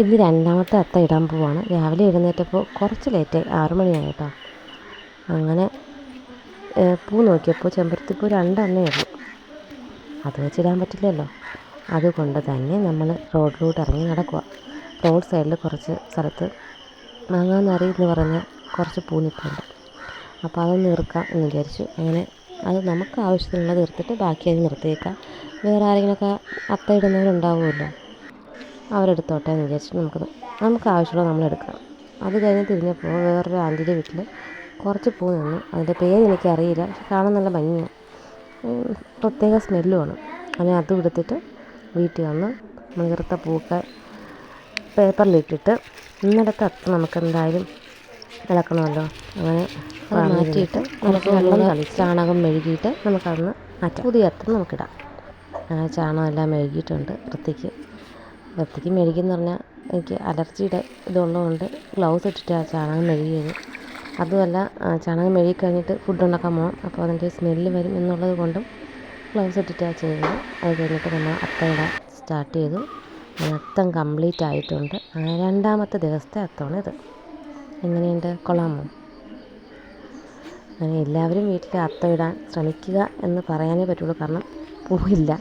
ഇത് രണ്ടാമത്തെ അത്ത ഇടാൻ പോവാണ്. രാവിലെ എഴുന്നേറ്റപ്പോൾ കുറച്ച് ലേറ്റായി ആറു മണിയായി കേട്ടോ. അങ്ങനെ പൂ നോക്കിയപ്പോൾ ചെമ്പരത്തിപ്പൂ രണ്ടെണ്ണേ ഉള്ളൂ. അത് വെച്ചിടാൻ പറ്റില്ലല്ലോ. അതുകൊണ്ട് തന്നെ നമ്മൾ റോഡിലോട്ട് ഇറങ്ങി നടക്കുക റോഡ് സൈഡിൽ കുറച്ച് സ്ഥലത്ത് മാങ്ങാന്നറി എന്ന് പറഞ്ഞ കുറച്ച് പൂ നിൽപ്പുണ്ട് അപ്പോൾ അതൊന്ന് നിർക്കാം എന്ന് വിചാരിച്ചു. അങ്ങനെ അത് നമുക്ക് ആവശ്യത്തിനുള്ളത് നിർത്തിട്ട് ബാക്കി അത് നിർത്തിയേക്കാം. വേറെ ആരെങ്കിലുമൊക്കെ അത്ത ഇടുന്നവരുണ്ടാവുമല്ലോ. അവരെടുത്തോട്ടെ എന്ന് വിചാരിച്ചിട്ട് നമുക്ക് നമുക്ക് ആവശ്യമുള്ളത് നമ്മൾ എടുക്കാം അത് കഴിഞ്ഞ് തിരിഞ്ഞപ്പോൾ വേറൊരു ആന്റിയുടെ വീട്ടിൽ കുറച്ച് പൂ നിന്നു. അതിന്റെ പേര് എനിക്കറിയില്ല. പക്ഷെ കാണാൻ നല്ല ഭംഗിയാണ് പ്രത്യേക സ്മെല്ലുമാണ്. അങ്ങനെ അതും എടുത്തിട്ട് വീട്ടിൽ വന്ന് മുതിർത്ത പൂക്കൾ പേപ്പറിലിട്ടിട്ട് ഇന്നലത്തെ അത്ര നമുക്ക് എന്തായാലും ഇളക്കണമല്ലോ അങ്ങനെ മാറ്റിയിട്ട് നമുക്ക് വെള്ളം കളിച്ച് ചാണകം മെഴുകിയിട്ട് നമുക്കതൊന്ന് മാറ്റാം. പുതിയ അത്തം നമുക്കിടാം. അങ്ങനെ ചാണകം എല്ലാം മെഴുകിയിട്ടുണ്ട്. വൃത്തിക്ക് വൃത്തിക്ക് മെഴുകിയെന്ന് പറഞ്ഞാൽ എനിക്ക് അലർജിയുടെ ഇതുള്ളതുകൊണ്ട് ഗ്ലൗസ് ഇട്ടിട്ടാണ് ചാണകം മെഴുകിയത്. അതുമല്ല ചാണകം മെഴുകി കഴിഞ്ഞിട്ട് ഫുഡ് ഉണ്ടാക്കാൻ പോകണം. അപ്പോൾ അതിന്റെ സ്മെല്ല് വരും എന്നുള്ളത് കൊണ്ടും ഗ്ലൗസ് ഇട്ടിട്ടാണ് ചെയ്തത്. അത് കഴിഞ്ഞിട്ട് നമ്മൾ അത്തം ഇടാൻ സ്റ്റാർട്ട് ചെയ്തു. അത്തം കംപ്ലീറ്റ് ആയിട്ടുണ്ട്. രണ്ടാമത്തെ ദിവസത്തെ ഇത് എങ്ങനെയുണ്ട്? കൊള്ളാമോ? അങ്ങനെ എല്ലാവരും വീട്ടിൽ അത്തം ഇടാൻ ശ്രമിക്കുക എന്ന് പറയാനേ പറ്റുള്ളൂ. കാരണം പൂവില്ല.